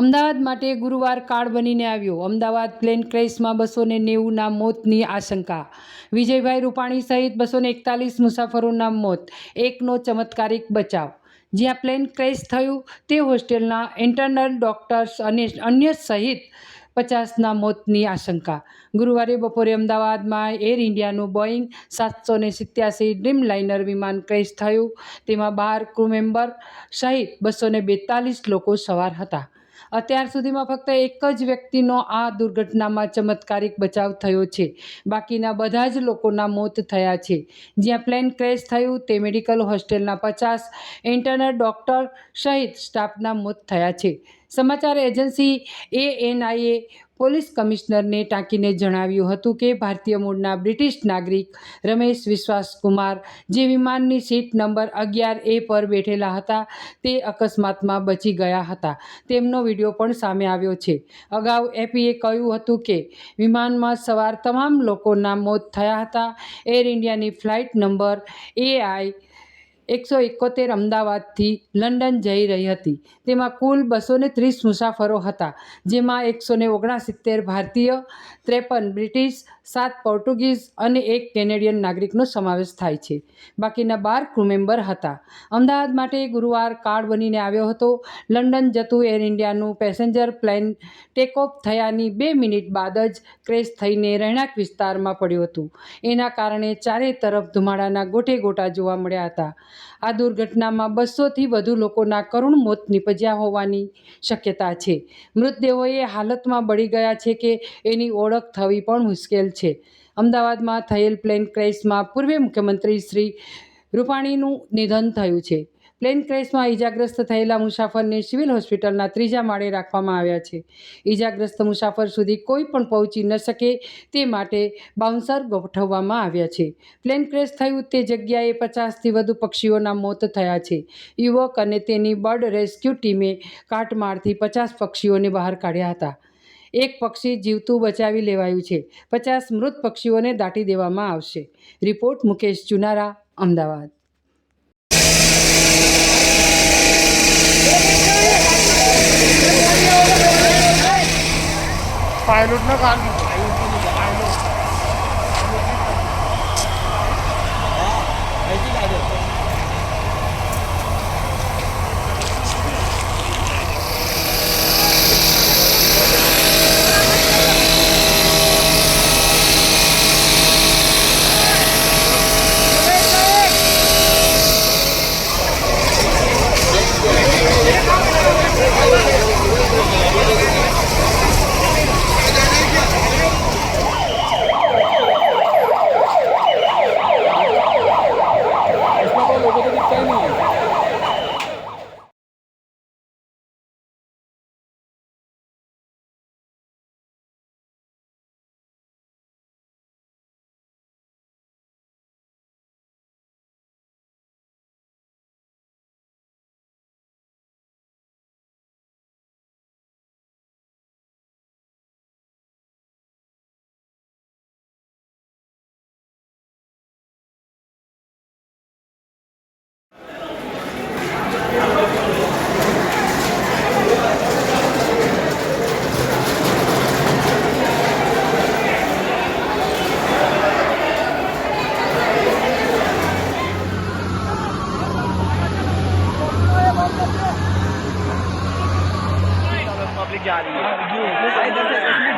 અમદાવાદ માટે ગુરુવાર કાળ બનીને આવ્યો. અમદાવાદ પ્લેન ક્રેશમાં બસો ને નેવુંના મોતની આશંકા. વિજયભાઈ રૂપાણી સહિત બસો ને એકતાલીસ મુસાફરોના મોત. એકનો ચમત્કારિક બચાવ. જ્યાં પ્લેન ક્રેશ થયું, તે હોસ્ટેલના ઇન્ટરનલ ડોક્ટર્સ અને અન્ય સહિત પચાસના મોતની આશંકા. ગુરુવારે બપોરે અમદાવાદમાં એર ઇન્ડિયાનું બોઈંગ સાતસો ને સિત્યાસી ડ્રીમ લાઇનર વિમાન ક્રેશ થયું. તેમાં બાર ક્રૂ મેમ્બર સહિત બસો બેતાલીસ લોકો સવાર હતા. અત્યાર સુધીમાં ફક્ત એક જ વ્યક્તિનો આ દુર્ઘટનામાં ચમત્કારિક બચાવ થયો છે. બાકીના બધા જ લોકોના મોત થયા છે. જ્યાં પ્લેન ક્રેશ થયું તે મેડિકલ હોસ્ટેલના પચાસ ઇન્ટરનલ ડૉક્ટર સહિત સ્ટાફના મોત થયા છે. સમાચાર એજન્સી એએનઆઈએ પોલીસ કમિશનરને ટાંકીને જણાવ્યું હતું કે ભારતીય મૂળના બ્રિટિશ નાગરિક રમેશ વિશ્વાસ કુમાર જે વિમાનની સીટ નંબર અગિયાર એ પર બેઠેલા હતા, તે અકસ્માતમાં બચી ગયા હતા. તેમનો વીડિયો પણ સામે આવ્યો છે. અગાઉ એપીએ કહ્યું હતું કે વિમાનમાં સવાર તમામ લોકોના મોત થયા હતા. એર ઇન્ડિયાની ફ્લાઇટ નંબર એઆઈ એકસો એકોતેર અમદાવાદથી લંડન જઈ રહી હતી. તેમાં કુલ બસો ત્રીસ મુસાફરો હતા, જેમાં એકસો ને ઓગણસિત્તેર ભારતીય, ત્રેપન બ્રિટિશ, સાત પોર્ટુગીઝ અને એક કેનેડિયન નાગરિકનો સમાવેશ થાય છે. બાકીના બાર ક્રૂ મેમ્બર હતા. અમદાવાદ માટે ગુરુવાર કાર્ડ બનીને આવ્યો હતો. લંડન જતું એર ઇન્ડિયાનું પેસેન્જર પ્લેન ટેકઓફ થયાની બે મિનિટ બાદ જ ક્રેશ થઈને રહેણાંક વિસ્તારમાં પડ્યું હતું. એના કારણે ચારે તરફ ધુમાડાના ગોટે ગોટા જોવા મળ્યા હતા. આ દુર્ઘટનામાં બસોથી વધુ લોકોના કરુણ મોત નીપજ્યા હોવાની શક્યતા છે. મૃતદેહો એ હાલતમાં બળી ગયા છે કે એની ઓળખ થવી પણ મુશ્કેલ છે. અમદાવાદમાં થયેલ પ્લેન ક્રેશમાં પૂર્વ મુખ્યમંત્રી શ્રી રૂપાણીનું નિધન થયું છે. પ્લેન ક્રેશમાં ઈજાગ્રસ્ત થયેલા મુસાફરને સિવિલ હોસ્પિટલના ત્રીજા માળે રાખવામાં આવ્યા છે. ઈજાગ્રસ્ત મુસાફર સુધી કોઈ પણ પહોંચી ન શકે તે માટે બાઉન્સર ગોઠવવામાં આવ્યા છે. પ્લેન ક્રેશ થયું તે જગ્યાએ પચાસથી વધુ પક્ષીઓના મોત થયા છે. યુવક અને તેની બર્ડ રેસ્ક્યુ ટીમે કાટમાળથી પચાસ પક્ષીઓને બહાર કાઢ્યા હતા. એક પક્ષી જીવતું બચાવી લેવાયું છે. પચાસ મૃત પક્ષીઓને દાટી દેવામાં આવશે. રિપોર્ટ મુકેશ ચુનારા, અમદાવાદ. รุ่นเท่ากัน पब्लिक जा रही है